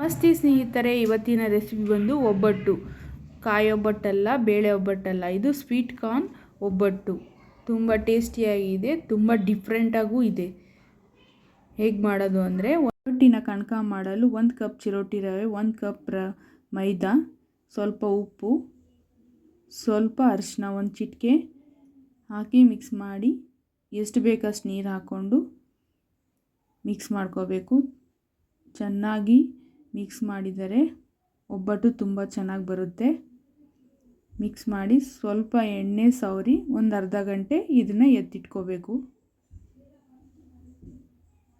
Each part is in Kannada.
ನಮಸ್ತೆ ಸ್ನೇಹಿತರೆ, ಇವತ್ತಿನ ರೆಸಿಪಿ ಬಂದು ಒಬ್ಬಟ್ಟು. ಕಾಯಿ ಒಬ್ಬಟ್ಟಲ್ಲ ಬೇಳೆ ಒಬ್ಬಟ್ಟಲ್ಲ ಇದು ಸ್ವೀಟ್ ಕಾರ್ನ್ ಒಬ್ಬಟ್ಟು. ತುಂಬ ಟೇಸ್ಟಿಯಾಗಿದೆ, ತುಂಬ ಡಿಫ್ರೆಂಟಾಗೂ ಇದೆ. ಹೇಗೆ ಮಾಡೋದು ಅಂದರೆ, ಒಬ್ಬಟ್ಟಿನ ಕಣಕ ಮಾಡಲು ಒಂದು ಕಪ್ ಚಿರೋಟಿ ರವೆ, ಒಂದು ಕಪ್ ರ ಮೈದಾ, ಸ್ವಲ್ಪ ಉಪ್ಪು, ಸ್ವಲ್ಪ ಅರಿಶಿನ ಒಂದು ಚಿಟಿಕೆ ಹಾಕಿ ಮಿಕ್ಸ್ ಮಾಡಿ ಎಷ್ಟು ಬೇಕಷ್ಟು ನೀರು ಹಾಕ್ಕೊಂಡು ಮಿಕ್ಸ್ ಮಾಡ್ಕೋಬೇಕು. ಚೆನ್ನಾಗಿ ಮಿಕ್ಸ್ ಮಾಡಿದರೆ ಒಬ್ಬಟ್ಟು ತುಂಬ ಚೆನ್ನಾಗಿ ಬರುತ್ತೆ. ಮಿಕ್ಸ್ ಮಾಡಿ ಸ್ವಲ್ಪ ಎಣ್ಣೆ ಸವರಿ ಒಂದು ಅರ್ಧ ಗಂಟೆ ಇದನ್ನು ಎತ್ತಿಟ್ಕೋಬೇಕು.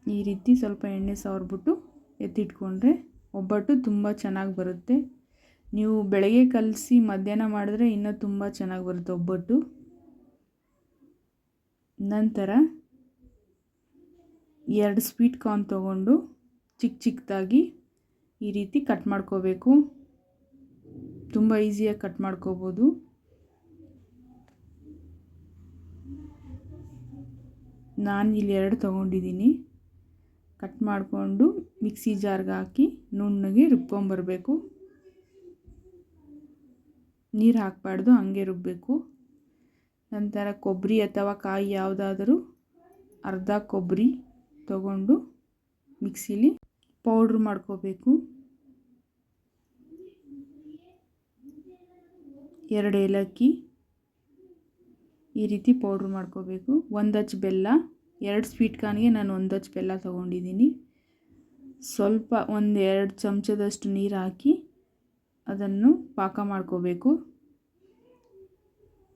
ಈ ರೀತಿ ಸ್ವಲ್ಪ ಎಣ್ಣೆ ಸವರ್ಬಿಟ್ಟು ಎತ್ತಿಟ್ಕೊಂಡ್ರೆ ಒಬ್ಬಟ್ಟು ತುಂಬ ಚೆನ್ನಾಗಿ ಬರುತ್ತೆ. ನೀವು ಬೆಳಗ್ಗೆ ಕಲಸಿ ಮಧ್ಯಾಹ್ನ ಮಾಡಿದ್ರೆ ಇನ್ನೂ ತುಂಬ ಚೆನ್ನಾಗಿ ಬರುತ್ತೆ ಒಬ್ಬಟ್ಟು. ನಂತರ ಎರಡು ಸ್ವೀಟ್ ಕಾರ್ನ್ ತೊಗೊಂಡು ಚಿಕ್ಕ ಚಿಕ್ಕದಾಗಿ ಈ ರೀತಿ ಕಟ್ ಮಾಡ್ಕೋಬೇಕು. ತುಂಬ ಈಸಿಯಾಗಿ ಕಟ್ ಮಾಡ್ಕೋಬೋದು. ನಾನು ಇಲ್ಲಿ ಎರಡು ತೊಗೊಂಡಿದ್ದೀನಿ. ಕಟ್ ಮಾಡಿಕೊಂಡು ಮಿಕ್ಸಿ ಜಾರ್ಗೆ ಹಾಕಿ ನುಣ್ಣಗೆ ರುಬ್ಕೊಂಬರ್ಬೇಕು. ನೀರು ಹಾಕಬಾರ್ದು, ಹಾಗೆ ರುಬ್ಬಬೇಕು ನಂತರ ಕೊಬ್ಬರಿ ಅಥವಾ ಕಾಯಿ ಯಾವುದಾದರೂ ಅರ್ಧ ಕೊಬ್ಬರಿ ತಗೊಂಡು ಮಿಕ್ಸಿಲಿ ಪೌಡ್ರ್ ಮಾಡ್ಕೋಬೇಕು. ಎರಡು ಏಲಕ್ಕಿ ಈ ರೀತಿ ಪೌಡ್ರ್ ಮಾಡ್ಕೋಬೇಕು. ಒಂದು ಹಚ್ ಬೆಲ್ಲ, ಎರಡು ಸ್ವೀಟ್ ಕಾರ್ನ್ಗೆ ನಾನು ಒಂದು ಹಚ್ ಬೆಲ್ಲ ತೊಗೊಂಡಿದ್ದೀನಿ. ಸ್ವಲ್ಪ ಒಂದು ಎರಡು ಚಮಚದಷ್ಟು ನೀರು ಹಾಕಿ ಅದನ್ನು ಪಾಕ ಮಾಡ್ಕೋಬೇಕು.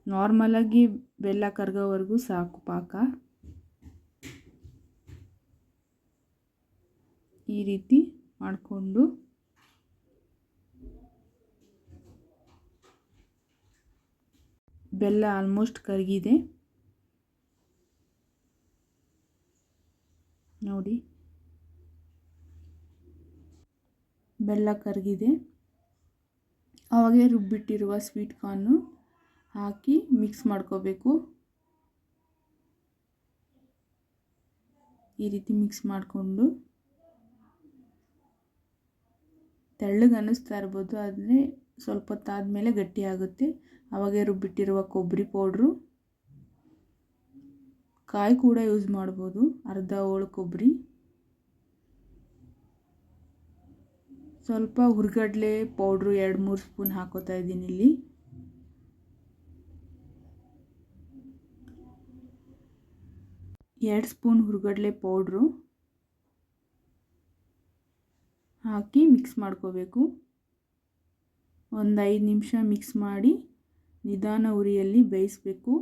ನಾರ್ಮಲಾಗಿ ಬೆಲ್ಲ ಕರಗೋವರೆಗೂ ಸಾಕು ಪಾಕ. ಈ ರೀತಿ ಮಾಡಿಕೊಂಡು ಬೆಲ್ಲ ಆಲ್ಮೋಸ್ಟ್ ಕರಗಿದೆ. ನೋಡಿ. ಬೆಲ್ಲ ಕರಗಿದೆ. ಅವಾಗೆ ರುಬ್ಬಿಟ್ಟಿರುವ ಸ್ವೀಟ್ ಕಾರ್ನು ಹಾಕಿ ಮಿಕ್ಸ್ ಮಾಡ್ಕೋಬೇಕು. ಈ ರೀತಿ ಮಿಕ್ಸ್ ಮಾಡಿಕೊಂಡು. ತೆಳ್ಳಗೆ ಅನ್ನಿಸ್ತಾ ಇರ್ಬೋದು, ಆದರೆ ಸ್ವಲ್ಪ ಹೊತ್ತಾದಮೇಲೆ ಗಟ್ಟಿಯಾಗುತ್ತೆ ಆವಾಗೇ ರುಬ್ಬಿಟ್ಟಿರುವ ಕೊಬ್ಬರಿ ಪೌಡ್ರು, ಕಾಯಿ ಕೂಡ ಯೂಸ್ ಮಾಡ್ಬೋದು, ಅರ್ಧ ಹೋಳು ಕೊಬ್ಬರಿ ಸ್ವಲ್ಪ ಹುರ್ಗಡ್ಲೆ ಪೌಡ್ರು ಎರಡು ಮೂರು ಸ್ಪೂನ್ ಹಾಕೋತಾ ಇದ್ದೀನಿ ಇಲ್ಲಿ. ಎರಡು ಸ್ಪೂನ್ ಹುರ್ಗಡ್ಲೆ ಪೌಡ್ರು. ಹಾಕಿ ಮಿಕ್ಸ್ ಮಾಡ್ಕೋಬೇಕು. ಒಂದು ಐದು ನಿಮಿಷ ಮಿಕ್ಸ್ ಮಾಡಿ ನಿಧಾನ ಉರಿಯಲ್ಲಿ ಬೇಯಿಸಬೇಕು.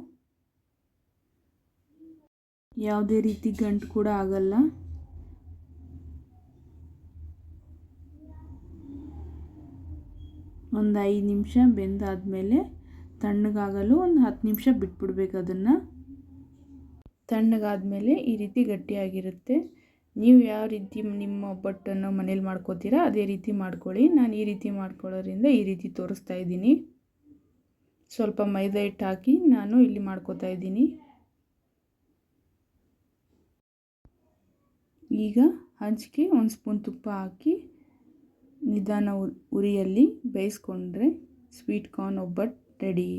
ಯಾವುದೇ ರೀತಿ ಗಂಟು ಕೂಡ ಆಗಲ್ಲ. ಒಂದು ಐದು ನಿಮಿಷ ಬೆಂದಾದಮೇಲೆ ತಣ್ಣಗಾಗಲು ಒಂದು ಹತ್ತು ನಿಮಿಷ ಬಿಟ್ಬಿಡ್ಬೇಕು ಅದನ್ನು. ತಣ್ಣಗಾದಮೇಲೆ ಈ ರೀತಿ ಗಟ್ಟಿಯಾಗಿರುತ್ತೆ. ನೀವು ಯಾವ ರೀತಿ ನಿಮ್ಮ ಒಬ್ಬಟ್ಟನ್ನು ಮನೇಲಿ ಮಾಡ್ಕೋತೀರಾ, ಅದೇ ರೀತಿ ಮಾಡ್ಕೊಳ್ಳಿ. ನಾನು ಈ ರೀತಿ ಮಾಡ್ಕೊಳ್ಳೋದ್ರಿಂದ ಈ ರೀತಿ ತೋರಿಸ್ತಾ ಇದ್ದೀನಿ. ಸ್ವಲ್ಪ ಮೈದಾ ಹಿಟ್ಟು ಹಾಕಿ ನಾನು ಇಲ್ಲಿ ಮಾಡ್ಕೋತಾ ಇದ್ದೀನಿ. ಈಗ ಹಂಚಿಗೆ ಒಂದು ಸ್ಪೂನ್ ತುಪ್ಪ ಹಾಕಿ ನಿಧಾನ ಉರಿಯಲ್ಲಿ ಬೇಯಿಸ್ಕೊಂಡ್ರೆ ಸ್ವೀಟ್ ಕಾರ್ನ್ ಒಬ್ಬಟ್ಟು ರೆಡಿ.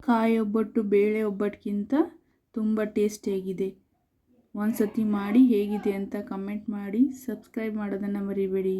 ಕಾಯಿ ಒಬ್ಬಟ್ಟು, ಬೇಳೆ ಒಬ್ಬಟ್ಟಿಗಿಂತ ತುಂಬ ಟೇಸ್ಟಿಯಾಗಿದೆ. ಒಂದು ಸತಿ ಮಾಡಿ ಹೇಗಿದೆ ಅಂತ ಕಮೆಂಟ್ ಮಾಡಿ ಸಬ್ಸ್ಕ್ರೈಬ್ ಮಾಡೋದನ್ನು ಮರಿಬೇಡಿ.